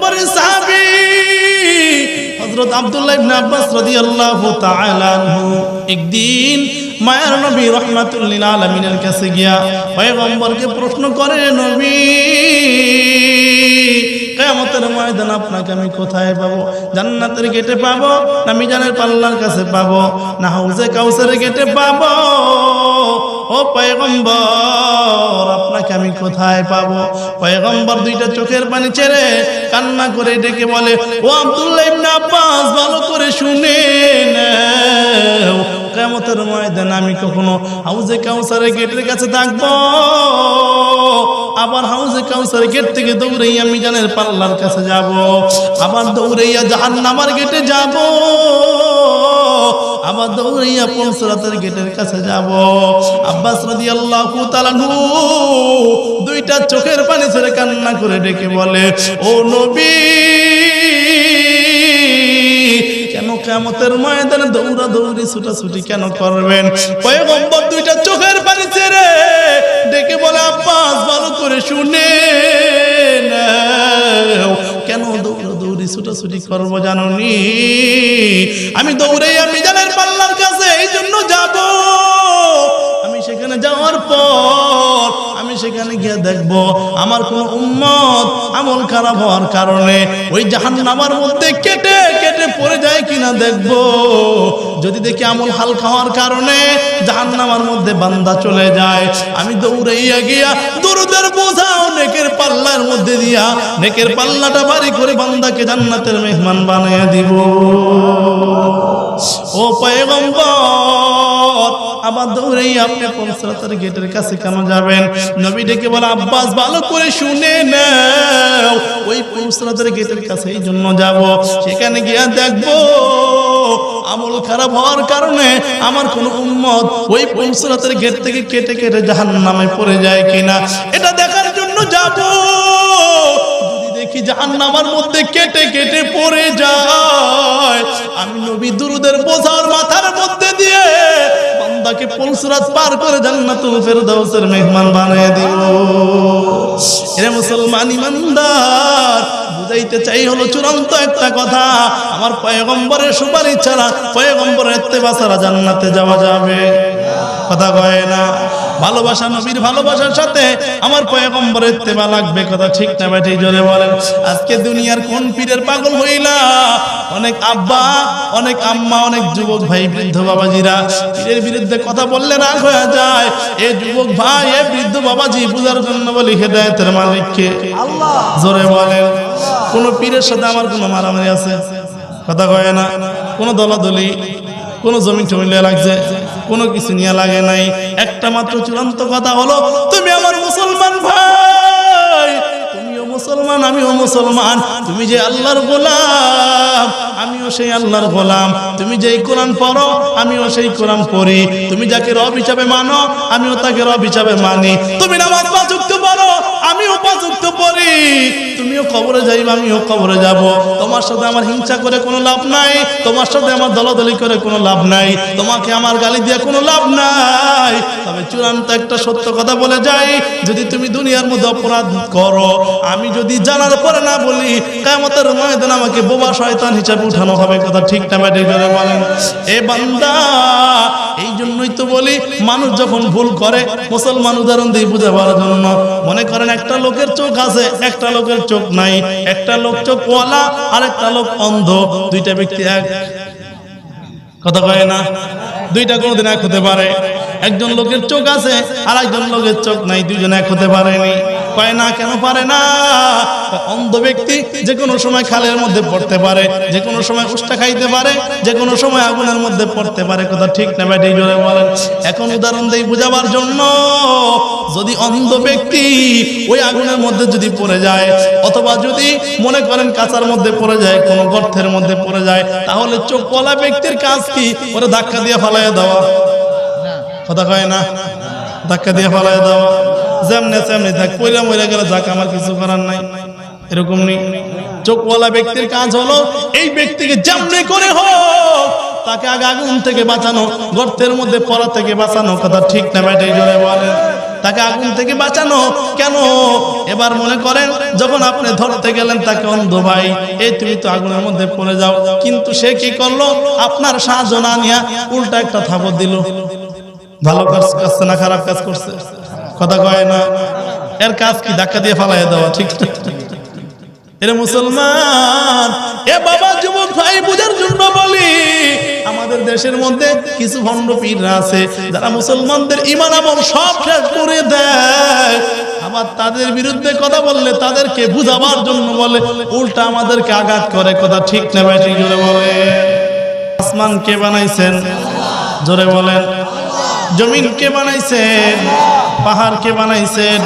পয়গম্বরের সাহাবী হযরত আব্দুল্লাহ ইবনে আব্বাস রাদিয়াল্লাহু তাআলা আনহু একদিন মায়ার নবী রহমাতুল লিল আলামিনের কাছে গিয়া পয়গম্বরকে প্রশ্ন করে, নবী, কিয়ামতের ময়দান আপনাকে আমি কোথায় পাবো? জান্নাতের গেটে পাবো না মিজানের পাল্লার কাছে পাবো? না হাউজে কাউসারের গেটে পাবো? ও পয়গম্বর, আপনাকে আমি কোথায় পাবো? পয়গম্বর দুইটা চোখের পানি ছেড়ে কান্না করে ডেকে বলে, ও আব্দুল্লাহ ইবনে আব্বাস, ভালো করে শুনে কেমতের ময়দান আমি কখনো হাউজে কাউসারের গেটের কাছে থাকব। আবার হাউজে কাউসার গেট থেকে দৌড়াইয়া মিজানের পাল্লার কাছে যাব। আবার দৌড়াইয়া জাহান্নামার গেটে যাব। আবার দৌড়াইয়া পৌঁছরাতের গেটের কাছে যাব। আব্বাস রাজি আল্লাহ দুইটা চোখের পানি ছেড়ে কান্না করে ডেকে বলে, ও নবী, কেন কেমতের ময়দানে দৌড়া দৌড়ি ছুটাছুটি কেন করবেন? পয়গম্বর ছুটাছুটি করব জাননি। আমি দৌড়ে আমি জানের পাল্লার কাছে এই জন্য যাব। আমি সেখানে যাওয়ার পর, আমি সেখানে গিয়ে দেখব আমার কোন উম্মত আমল খারাপ হওয়ার কারণে ওই জাহান্নামার মধ্যে কেটে কেটে পড়ে যায় কিনা দেখব। যদি দেখি আমল হালকা হওয়ার কারণে জাহান্নামার মধ্যে বান্দা চলে যায়, আমি দৌড়াইয়া গিয়া দরুদের বোঝাও, নেকের পাল্লার মধ্যে দিয়া, নেকের পাল্লাটা ভারী করে বান্দাকে জান্নাতের মেহমান বানিয়ে দিব। ও পয়গম্বর! আবার দৌড়েই আপনি পৌঁছাতের গেটের কাছে কেন যাবেন? নবী ডেকে বলে, আব্বাস, ভালো করে শুনে নাও। ওই পৌঁছাতের গেটের কাছে এই জন্য যাব। সেখানে গিয়া দেখব, আমল খারাপ হওয়ার কারণে আমার কোন উম্মত ওই পৌঁছাতের গেট থেকে কেটে কেটে জাহান্নামে পড়ে যায় কিনা। এটা দেখার জন্য যাব। জাহান্নামার মধ্যে কেটে কেটে পড়ে যায়। আমি নবী দুরুদের বোঝার মাথার মধ্যে দিয়ে বান্দাকে পলসরাত পার করে জান্নাতুল ফেরদাউসের মেহমান বানিয়ে দিব এরে মুসলমান ইমানদার, বুঝাইতে চাই হলো চূড়ান্ত একটা কথা। আমার পয়গম্বরের সুপারিশ ছাড়া পয়গম্বরের ইত্তেবা ছাড়া জান্নাতে যাওয়া যাবে। কথা কয় না? ভালোবাসা নবীর ভালোবাসার সাথে আমার পয়গম্বরের তেবা লাগবে কথা ঠিক না ব্যাটি জোরে বলেন। আজকে দুনিয়ার কোন পীরের পাগল হইলা? অনেক আব্বা, অনেক আম্মা, অনেক যুবক ভাই, বৃদ্ধ বাবাজিরা, পীরের বিরুদ্ধে কথা বললে রাগ হয়ে যায়। এ যুবক ভাই, এ বৃদ্ধ বাবাজি পূজার জন্য বলি হেদায়তের মালিককে। জোরে বলেন। কোন পীরের সাথে আমার কোনো মারামারি আছে? কথা কয় না। কোনো দলাদলি, কোনো জমি টমি লাগছে? কোনো কিছু নিয়ে লাগে নাই। একটা মাত্র চূড়ান্ত কথা হলো, তুমি আমার মুসলমান ভাই। তুমিও মুসলমান, আমিও মুসলমান। তুমি যে আল্লাহর গোলাম, আমিও সেই আল্লাহর গোলাম। তুমি যেই কোরআন পড়ো, আমিও সেই কোরআন পড়ি। তুমি যাকে রব হিসাবে মানো, আমিও তাকে রব হিসাবে মানি। তুমি নামাজ পাঁচুক্ত পড়ো আমিও পাঁচুক্ত পড়ি তুমিও কবরে যাইবে, আমিও কবরে যাব। তোমার সাথে আমার হিংসা করে কোনো লাভ নাই। তোমার সাথে আমার দলাদলি করে কোনো লাভ নাই। তোমাকে আমার গালি দিয়ে কোনো লাভ নাই। তবে চূড়ান্ত একটা সত্য কথা বলে যাই। যদি তুমি দুনিয়ার মধ্যে অপরাধ করো, আমি যদি জানার পরে না বলি কামতের ময়দান আমাকে বোবা শয়তান হিসাবে উঠানো হবে। কথা ঠিক না ব্যাটি বলেন। এ বান্দা বলি, মানুষ যখন ভুল করে, মুসলমান উদাহরণ দিয়ে বুঝে বুঝাবার জন্য। মনে করেন একটা লোকের চোখ আছে, একটা লোকের চোখ নাই। একটা লোক চোখ ওয়ালা আর একটা লোক অন্ধ। দুইটা ব্যক্তি এক। কথা কয় না? দুইটা কোনোদিন এক হতে পারে। একজন লোকের চোখ আছে আর একজন লোকের চোখ নাই, দুইজন এক হতে পারেনি। কয় না, কেন পারে না? অন্ধ ব্যক্তি যে কোনো সময় খালের মধ্যে পড়তে পারে, যে কোনো সময় উষ্টা খাইতে পারে, যে কোনো সময় আগুনের মধ্যে পড়তে পারে। কথা ঠিক না ব্যাটি, জোরে বলেন। এখন উদাহরণ দেই বুঝাবার জন্য, যদি অন্ধ ব্যক্তি ওই আগুনের মধ্যে যদি পড়ে যায়, অথবা যদি মনে করেন কাঁচার মধ্যে পড়ে যায়, কোনো গর্তের মধ্যে পড়ে যায়, তাহলে চোখ কলা ব্যক্তির কাজ কি? ওরা ধাক্কা দিয়ে ফালাইয়া দেওয়া। কথা কয় না? ধাক্কা দিয়ে ফালাই দাও। যেমনে তেমনি থাক পয়লা মরে গেলে যাক আমার কিছু করার নাই। এরকম নেই। চোখওয়ালা ব্যক্তির কাজ হলো, এই ব্যক্তিকে যেমনি করে হোক, তাকে আগে আগুন থেকে বাঁচানো, গর্তের মধ্যে পড়া থেকে বাঁচানো, কথা ঠিক না ব্যাটাই জোরে বলেন। তাকে আগুন থেকে বাঁচানো, কেন? এবার মনে করেন, যখন আপনি ধরতে গেলেন তাকে অন্ধ ভাই এই তুমি তো আগুনের মধ্যে পড়ে যাও। কিন্তু সে কি করল? আপনার সাহায্য না নিয়ে উল্টা একটা থাপড় দিল। ভালো কাজ করছে না খারাপ কাজ করছে? কথা কয় না। এর কাজ কি? ধাক্কা দিয়ে ফালাই দেওয়া, ঠিক ঠিক এরে মুসলমান, এ বাবা যুবক ভাই, বুঝার জন্য বলি, আমাদের দেশের মধ্যে কিছু ভণ্ড পীররা আছে, যারা মুসলমানদের ইমান আমল সব শেষ করে দেয়। আবার তাদের বিরুদ্ধে কথা বললে তাদেরকে বুঝাবার জন্য বলে, উল্টা আমাদেরকে আঘাত করে। কথা ঠিক না ভাই, ঠিক জোরে বলে। আসমান কে বানাইছেন? জোরে বলেন। জমিন কে বানাইছেন? পাহাড় কে বানাইছেন?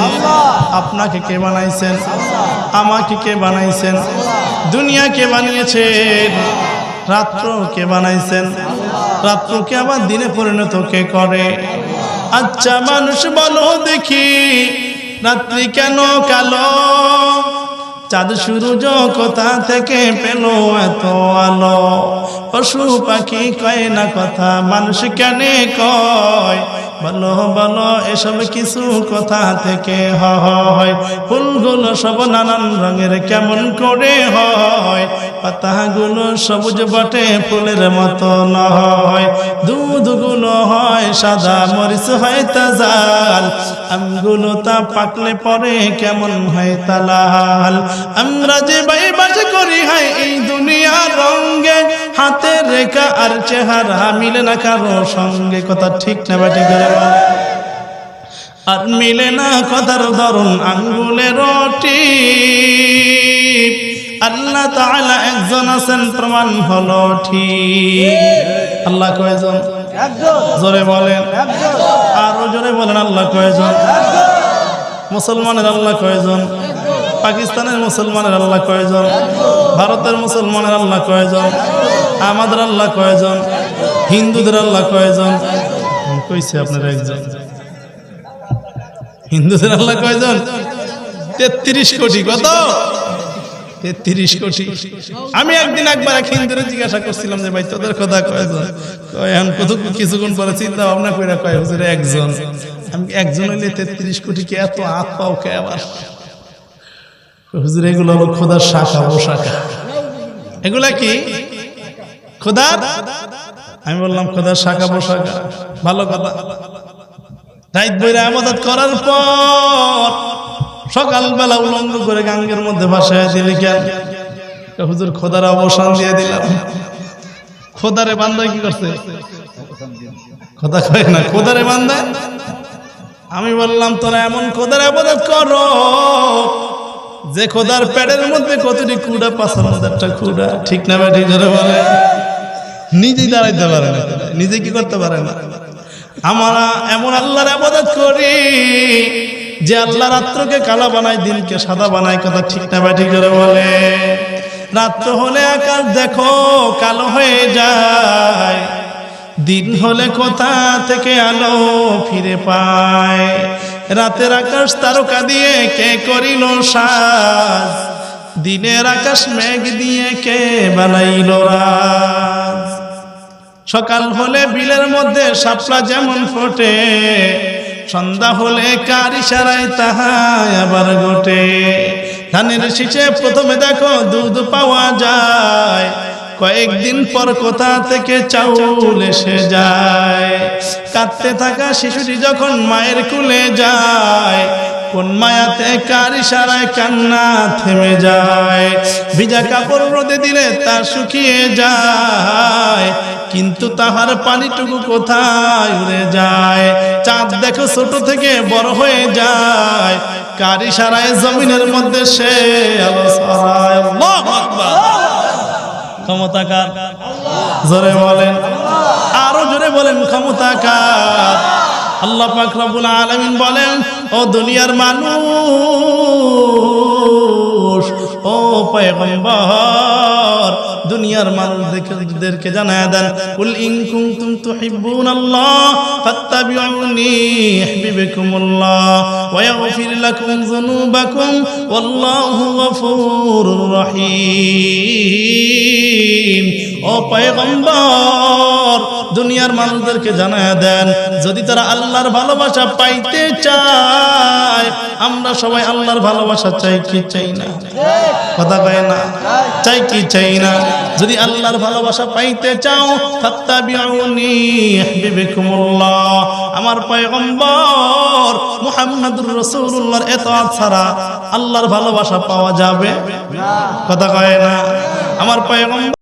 আপনাকে কে বানাইছেন? আমাকে কে বানাইছেন? দুনিয়া কে বানিয়েছেন? রাত্র কে বানাইছেন? রাত্রকে আবার দিনে পরিণত কে করে? আচ্ছা মানুষ বলো দেখি, রাত্রি কেন কালো? চাঁদ সূর্য কোথা থেকে পেল এত আলো? পশু পাখি কয় না কথা, মানুষ কেন কয়? বলো বলো এসব কিছু কথা থেকে হয়। ফুলগুলো সব নানান রঙের কেমন করে হয়। পাতাগুলো সবুজ বটে, ফুলের মতো নয় দুধগুলো হয় সাদা মরিচ, হয় তাজাল আমগুলো তা পাকলে পরে কেমন হয় তালাল আমরা যে বাই বাস করি, হয়, এই দুনিয়ার রঙ্গে হাতের রেখা আর চেহারা মিলে না কারও সঙ্গে। কথা ঠিক না বাটে করে আর মিলে না কথার ধরুন, আঙ্গুলের রটি আল্লাহ তাআলা একজন আছেন, প্রমাণ হলো ঠিক। আল্লাহ কয়জন? জোরে বলেন। আরও জোরে বলেন, আল্লাহ কয়জন? মুসলমানের আল্লাহ কয়জন? পাকিস্তানের মুসলমানের আল্লাহ কয়জন? ভারতের মুসলমানের আল্লাহ কয়জন? আমাদের আল্লাহ কয়জন? হিন্দুদের আল্লাহ কয়জন? কইছে আপনার একজন? হিন্দুদের আল্লাহ কয়জন? তেত্রিশ কোটি, কত? তেত্রিশ কোটি। আমি একদিন একবার এক হিন্দুরে জিজ্ঞাসা করছিলাম যে, ভাই, তোদের কথা কয়জন? কয়, এখন কত কিছুক্ষণ পরে চিন্তা ভাবনা করে কয়, হুজুর, একজন। আমি একজন হইলে তেত্রিশ কোটি কে এত হাত পাও কে আবার? হুজুর, এগুলো হলো খোদার শাখা, ও শাখা। এগুলা কি? খোদার? আমি বললাম খোদার শাখা পোশাখা ভালো কথা। রাইত বইরা আমাদের করার পর সকালবেলা উলঙ্গ করে গাঙ্গের মধ্যে ভাসায় দিলি কেন হুজুর, খোদার অবসান দিয়ে দিলাম। খোদারে বান্দায় কি করছে? খোদা কয় না, খোদারে বান্দা আমি বললাম, তোরা এমন খোদার আবাদত করো যে খোদার প্যাডের মধ্যে কতটি কুড়া পাঁচের মধ্যে একটা কুড়া। ঠিক না ঠিক ধরে বলে। নিজেই দাঁড়াইতে পারে না। নিজে কি করতে পারে না? আমরা এমন আল্লাহর আবাদত করি যে আল্লাহ রাত্রকে কালা বানায়, দিনকে সাদা বানায়, কথা ঠিক না ঠিক ধরে বলে। রাত্র হলে আকাশ দেখো, কালো হয়ে যায়। দিন হলে কোথা থেকে আলো ফিরে পায়? রাতের আকাশ তারকা দিয়ে কে করিল সাজ? দিনের আকাশ মেঘ দিয়ে কে বানাইল রাজ সকাল হলে বিলের মধ্যে শাপলা যেমন ফোটে, সন্ধ্যা হলে কার ইশারায় তাহাই আবার গোটে ধানের শীষে প্রথমে দেখো দুধ পাওয়া যায়, কয়েকদিন পর কোথা থেকে চাউল এসে যায়। কাঁদতে থাকা শিশুটি যখন মায়ের কুলে যায় কোন মায়াতে কার ইশারায় কান্না থেমে যায়? ভিজা কাপড় রোদে দিলে তা শুকিয়ে যায়, কিন্তু তাহার পানিটুকু কোথায় উড়ে যায়? চাঁদ দেখো ছোট থেকে বড় হয়ে যায়, কার ইশারায় জমিনের মধ্যে সে আলো ক্ষমতাকার জোরে বলেন। আরও জোরে বলেন ক্ষমতাকার আল্লাহ পাক রব্বুল আলামিন বলেন ও দুনিয়ার মানুষ ও পয়গম্বর, দুনিয়ার মানুষদেরকে জানায় দেন, কুল ইন কুনতুম তুহিব্বুনাল্লাহ ফাত্তাবিউনি ইউহিব্বুকুমুল্লাহ ওয়া ইয়াগফির লাকুম যুনুবাকুম ওয়াল্লাহু গফুরুর রহিম। ও পয়গম্বর, দুনিয়ার মানুষদেরকে জানায় দেন, যদি তারা আল্লাহর ভালোবাসা পাইতে চায়, আমরা সবাই আল্লাহর ভালোবাসা চাই, কি চাই না? কথা কয় না। চাই কি চাই না? যদি আল্লাহর ভালোবাসা পাইতে চাও আমার পয়গম্বর মুহাম্মদুর রাসূলুল্লাহর ইতাআত ছাড়া আল্লাহর ভালোবাসা পাওয়া যাবে? কথা কয় না। আমার পয়গম্বর